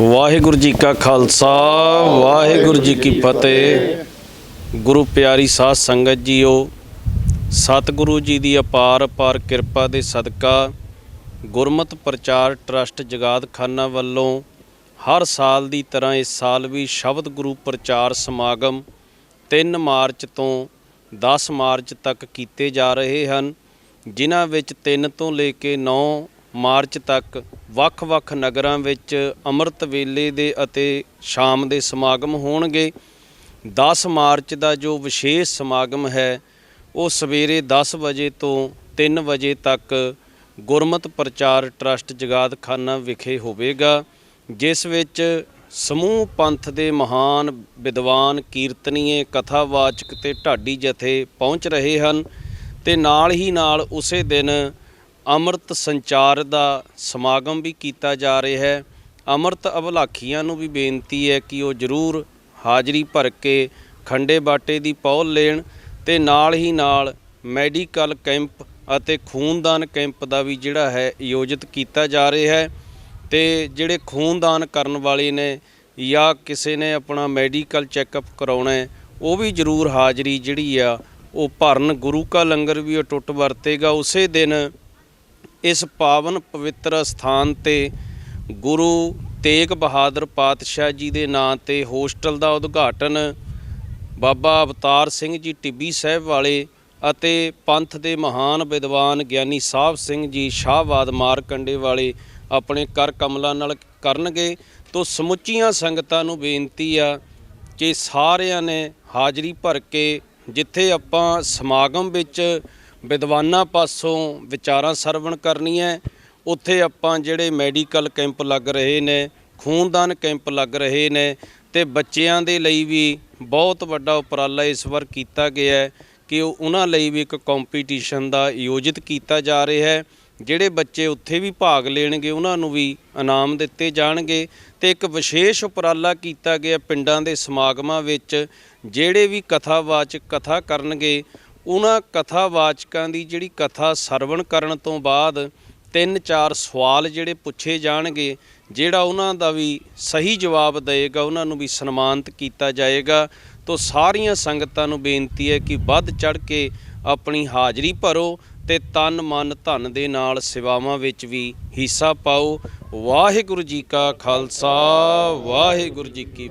ਵਾਹਿਗੁਰੂ ਜੀ ਕਾ ਖਾਲਸਾ, ਵਾਹਿਗੁਰੂ ਜੀ ਕੀ ਫਤਿਹ। ਗੁਰੂ ਪਿਆਰੀ ਸਾਧ ਸੰਗਤ ਜੀਓ, ਸਤਿਗੁਰੂ ਜੀ ਦੀ ਅਪਾਰ ਅਪਾਰ ਕਿਰਪਾ ਦੇ ਸਦਕਾ ਗੁਰਮਤ ਪ੍ਰਚਾਰ ਟਰਸਟ ਜਗਾਦਖਾਨਾ ਵੱਲੋਂ ਹਰ ਸਾਲ ਦੀ ਤਰ੍ਹਾਂ ਇਸ ਸਾਲ ਵੀ ਸ਼ਬਦ ਗੁਰੂ ਪ੍ਰਚਾਰ ਸਮਾਗਮ 3 ਮਾਰਚ ਤੋਂ 10 ਮਾਰਚ ਤੱਕ ਕੀਤੇ ਜਾ ਰਹੇ ਹਨ, ਜਿਨ੍ਹਾਂ ਵਿੱਚ 3 ਤੋਂ ਲੈ ਕੇ 9 ਮਾਰਚ ਤੱਕ ਵੱਖ-ਵੱਖ ਨਗਰਾਂ ਵਿੱਚ ਅੰਮ੍ਰਿਤ ਵੇਲੇ ਦੇ ਅਤੇ ਸ਼ਾਮ ਦੇ ਸਮਾਗਮ ਹੋਣਗੇ। 10 ਮਾਰਚ ਦਾ ਜੋ ਵਿਸ਼ੇਸ਼ ਸਮਾਗਮ ਹੈ, ਉਹ ਸਵੇਰੇ 10 ਵਜੇ ਤੋਂ 3 ਵਜੇ ਤੱਕ ਗੁਰਮਤ ਪ੍ਰਚਾਰ ਟਰਸਟ ਜਗਾਦਖਾਨਾ ਵਿਖੇ ਹੋਵੇਗਾ, ਜਿਸ ਵਿੱਚ ਸਮੂਹ ਪੰਥ ਦੇ ਮਹਾਨ ਵਿਦਵਾਨ, ਕੀਰਤਨੀਏ, ਕਥਾਵਾਚਕ ਤੇ ਢਾਡੀ ਜਥੇ ਪਹੁੰਚ ਰਹੇ ਹਨ ਤੇ ਨਾਲ ਹੀ ਨਾਲ ਉਸੇ ਦਿਨ ਅੰਮ੍ਰਿਤ ਸੰਚਾਰ ਦਾ ਸਮਾਗਮ ਵੀ ਕੀਤਾ ਜਾ ਰਿਹਾ ਹੈ। ਅੰਮ੍ਰਿਤ ਅਭਲਾਖੀਆਂ ਨੂੰ ਵੀ ਬੇਨਤੀ ਹੈ ਕਿ ਉਹ ਜ਼ਰੂਰ ਹਾਜ਼ਰੀ ਭਰ ਕੇ ਖੰਡੇ ਬਾਟੇ ਦੀ ਪੌਲ ਲੈਣ ਤੇ ਨਾਲ ਹੀ ਨਾਲ ਮੈਡੀਕਲ ਕੈਂਪ ਅਤੇ ਖੂਨਦਾਨ ਕੈਂਪ ਦਾ ਵੀ ਜਿਹੜਾ ਹੈ, ਆਯੋਜਿਤ ਕੀਤਾ ਜਾ ਰਿਹਾ ਹੈ ਤੇ ਜਿਹੜੇ ਖੂਨਦਾਨ ਕਰਨ ਵਾਲੇ ਨੇ ਜਾਂ ਕਿਸੇ ਨੇ ਆਪਣਾ ਮੈਡੀਕਲ ਚੈੱਕਅਪ ਕਰਾਉਣਾ ਹੈ, ਉਹ ਵੀ ਜ਼ਰੂਰ ਹਾਜ਼ਰੀ ਜਿਹੜੀ ਆ, ਉਹ ਭਰਨ। ਗੁਰੂ ਕਾ ਲੰਗਰ ਵੀ ਉਹ ਟੁੱਟ ਵਰਤੇਗਾ। ਉਸੇ ਦਿਨ ਇਸ ਪਾਵਨ ਪਵਿੱਤਰ ਸਥਾਨ ਤੇ ਗੁਰੂ ਤੇਗ ਬਹਾਦਰ ਪਾਤਸ਼ਾਹ ਜੀ ਦੇ ਨਾਂ ਤੇ ਹੋਸਟਲ ਦਾ ਉਦਘਾਟਨ, ਬਾਬਾ ਅਵਤਾਰ ਸਿੰਘ ਜੀ ਟਿੱਬੀ ਸਾਹਿਬ ਵਾਲੇ ਅਤੇ ਪੰਥ ਦੇ ਮਹਾਨ ਵਿਦਵਾਨ ਗਿਆਨੀ ਸਾਹਿਬ ਸਿੰਘ ਜੀ ਸ਼ਾਹਬਾਦ ਮਾਰਕੰਡੇ ਵਾਲੇ ਆਪਣੇ ਕਰ ਕਮਲਾਂ ਨਾਲ ਕਰਨਗੇ। ਤੋਂ ਸਮੁੱਚੀਆਂ ਸੰਗਤਾਂ ਨੂੰ ਬੇਨਤੀ ਆ ਕਿ ਸਾਰਿਆਂ ਨੇ ਹਾਜ਼ਰੀ ਭਰ ਕੇ ਜਿੱਥੇ ਆਪਾਂ ਸਮਾਗਮ ਵਿੱਚ ਵਿਦਵਾਨਾਂ ਪਾਸੋਂ ਵਿਚਾਰਾਂ ਸਰਵਣ ਕਰਨੀ ਹੈ। ਉੱਥੇ ਆਪਾਂ ਜਿਹੜੇ ਮੈਡੀਕਲ ਕੈਂਪ ਲੱਗ ਰਹੇ ਨੇ, ਖੂਨਦਾਨ ਕੈਂਪ ਲੱਗ ਰਹੇ ਨੇ ਤੇ ਬੱਚਿਆਂ ਦੇ ਲਈ ਵੀ ਬਹੁਤ ਵੱਡਾ ਉਪਰਾਲਾ ਇਸ ਵਾਰ ਕੀਤਾ ਗਿਆ ਹੈ ਕਿ ਉਹ ਉਹਨਾਂ ਲਈ ਵੀ ਇੱਕ ਕੰਪੀਟੀਸ਼ਨ ਦਾ ਆਯੋਜਿਤ ਕੀਤਾ ਜਾ ਰਿਹਾ ਹੈ। ਜਿਹੜੇ ਬੱਚੇ ਉੱਥੇ ਵੀ ਭਾਗ ਲੈਣਗੇ, ਉਹਨਾਂ ਨੂੰ ਵੀ ਇਨਾਮ ਦਿੱਤੇ ਜਾਣਗੇ ਤੇ ਇੱਕ ਵਿਸ਼ੇਸ਼ ਉਪਰਾਲਾ ਕੀਤਾ ਗਿਆ ਪਿੰਡਾਂ ਦੇ ਸਮਾਗਮਾਂ ਵਿੱਚ, ਜਿਹੜੇ ਵੀ ਕਥਾਵਾਚਕ ਕਥਾ ਕਰਨਗੇ ਉਹਨਾਂ ਕਥਾਵਾਚਕਾਂ ਦੀ ਜਿਹੜੀ ਕਥਾ ਸਰਵਣ ਕਰਨ ਤੋਂ ਬਾਅਦ ਤਿੰਨ ਚਾਰ ਸਵਾਲ ਜਿਹੜੇ ਪੁੱਛੇ ਜਾਣਗੇ, ਜਿਹੜਾ ਉਹਨਾਂ ਦਾ ਵੀ ਸਹੀ ਜਵਾਬ ਦੇਗਾ ਉਹਨਾਂ ਨੂੰ ਵੀ ਸਨਮਾਨਿਤ ਕੀਤਾ ਜਾਏਗਾ। ਤੋਂ ਸਾਰੀਆਂ ਸੰਗਤਾਂ ਨੂੰ ਬੇਨਤੀ ਹੈ ਕਿ ਵੱਧ ਚੜ ਕੇ ਆਪਣੀ ਹਾਜ਼ਰੀ ਭਰੋ ਤੇ ਤਨ ਮਨ ਧਨ ਦੇ ਨਾਲ ਸੇਵਾਵਾਂ ਵਿੱਚ ਵੀ ਹਿੱਸਾ ਪਾਓ। ਵਾਹਿਗੁਰੂ ਜੀ ਕਾ ਖਾਲਸਾ, ਵਾਹਿਗੁਰੂ ਜੀ ਕੀ